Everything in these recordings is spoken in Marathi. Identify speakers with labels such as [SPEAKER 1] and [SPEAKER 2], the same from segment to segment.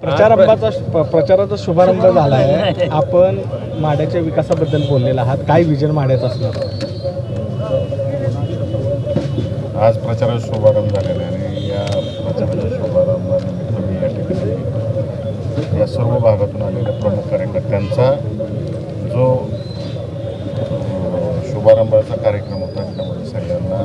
[SPEAKER 1] प्रचारांबाचा प- प्रचाराचा शुभारंभ झाला आहे आपण माड्याच्या विकासाबद्दल बोललेला आहात. काय विजन माड्याचं असणार?
[SPEAKER 2] आज प्रचाराचा शुभारंभ झालेला आहे आणि या प्रचाराच्या शुभारंभानिमित्त मी या ठिकाणी या सर्व भागातून आलेल्या प्रमुख कार्यकर्त्यांचा जो अं, शुभारंभाचा कार्यक्रम होता त्यामध्ये सगळ्यांना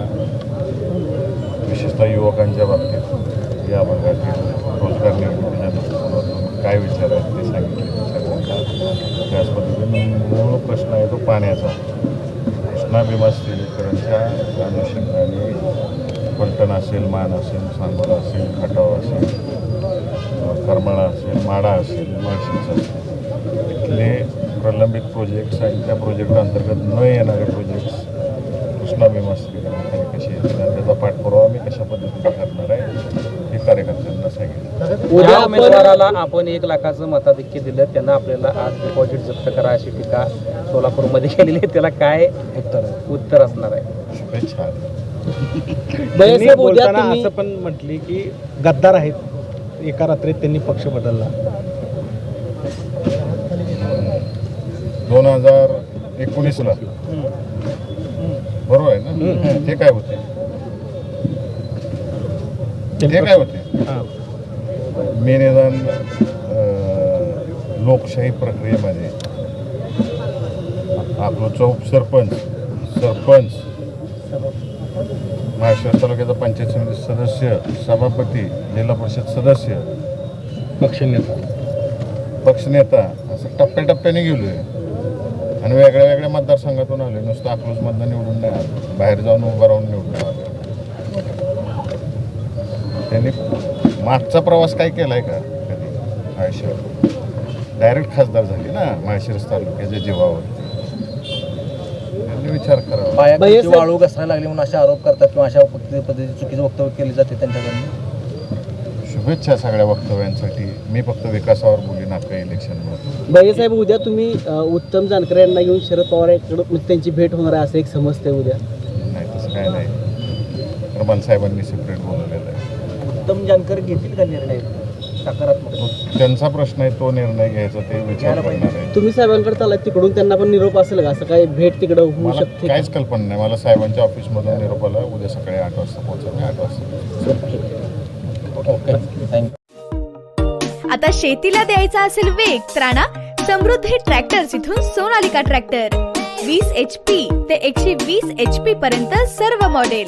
[SPEAKER 2] विशेषतः युवकांच्या बाबतीत या भागातील रोजगार निर्मितीच्या दृष्टिकोनातून काय विचार आहेत ते सांगितले. त्याच पद्धतीने मूळ प्रश्न आहे तो पाण्याचा. कृष्णा भीमा स्थिरीकरणच्या अनुषंगाने पलटण असेल मान असेल सांगोला असेल खटाव असेल अ, करमाळा असेल माडा असेल माळशीच असेल. इथले प्रलंबित प्रोजेक्ट्स आणि त्या प्रोजेक्ट अंतर्गत न येणारे प्रोजेक्ट्स कृष्णा भीमा स्थिरीकरण कसे येतील त्याचा पाठपुरावा आम्ही कशा पद्धतीने
[SPEAKER 3] उद्या उमेदवाराला आपण एक लाखाचं मताधिक्य दिलं त्यांना आपल्याला आज डिपॉझिट जप्त करा अशी टीका सोलापूरमध्ये केलेली आहे. त्याला काय उत्तर उत्तर असणार आहे?
[SPEAKER 1] बोलताना असं पण म्हटले की गद्दार आहेत. एका रात्रीत त्यांनी पक्ष बदलला.
[SPEAKER 2] दोन हजार एकोणीसला. बरोबर आहे ना? ते काय होते? ते काय होते?
[SPEAKER 1] हां.
[SPEAKER 2] मी निदान अं, लोकशाही प्रक्रियेमध्ये. आपलं चौक सरपंच सरपंच. महाराष्ट्र तालुक्याचा पंचायत समिती सदस्य सभापती जिल्हा परिषद सदस्य.
[SPEAKER 1] पक्ष नेता.
[SPEAKER 2] पक्षनेता असं टप्प्याटप्प्याने गेलो आहे आणि वेगळ्या वेगळ्या मतदारसंघातून आलो नुसतं अकलूजमधनं निवडून नाही आलो. बाहेर जाऊन उभं राहून निवडून आलो. त्यांनी मागचा प्रवास काय केला आहे का? कधी? आयुष्यात डायरेक्ट खासदार झाले ना माळशिरस तालुक्याच्या जीवावर विचार करावा.
[SPEAKER 4] पायाखालची वाळू घसरायला लागली म्हणून असे आरोप करतात किंवा अशा पद्धती- पद्धतीची चुकीची वक्तव्य केली जाते त्यांच्याकडून?
[SPEAKER 2] शुभेच्छा सगळ्या वक्तव्यांसाठी. मी फक्त विकासावर बोली नाका इलेक्शनवर.
[SPEAKER 5] साहेब उद्या तुम्ही अ, उत्तम जानकर यांना घेऊन शरद पवार यांच्याकडं म्हणजे त्यांची भेट होणार आहे असं एक समजतंय उद्या.
[SPEAKER 2] नाही तसं काय नाही. रमण साहेबांनी सेपरेट बोलवलेलं आहे.
[SPEAKER 3] उत्तम जानकर घेतील का निर्णय? सकारात्मक.
[SPEAKER 2] तो त्यांचा प्रश्न आहे तो निर्णय घ्यायचा ते विचार करणार आहे
[SPEAKER 5] तुम्ही साहेबांकडे चाललाय तिकडून त्यांना पण निरोप असेल का? असं काही भेट तिकडं होऊ
[SPEAKER 2] मला
[SPEAKER 5] शकते?
[SPEAKER 2] काहीच कल्पना नाही. मला साहेबांच्या ऑफिसमधून निरोपाला उद्या सकाळी आठ वाजता पोहोचवणे आठ वाजता.
[SPEAKER 6] आता शेतीला द्यायचा असेल वेग तर आणा समृद्धी ट्रॅक्टर्स इथून सोनालिका ट्रॅक्टर. वीस एच पी ते एकशे वीस एच पी पर्यंत सर्व मॉडेल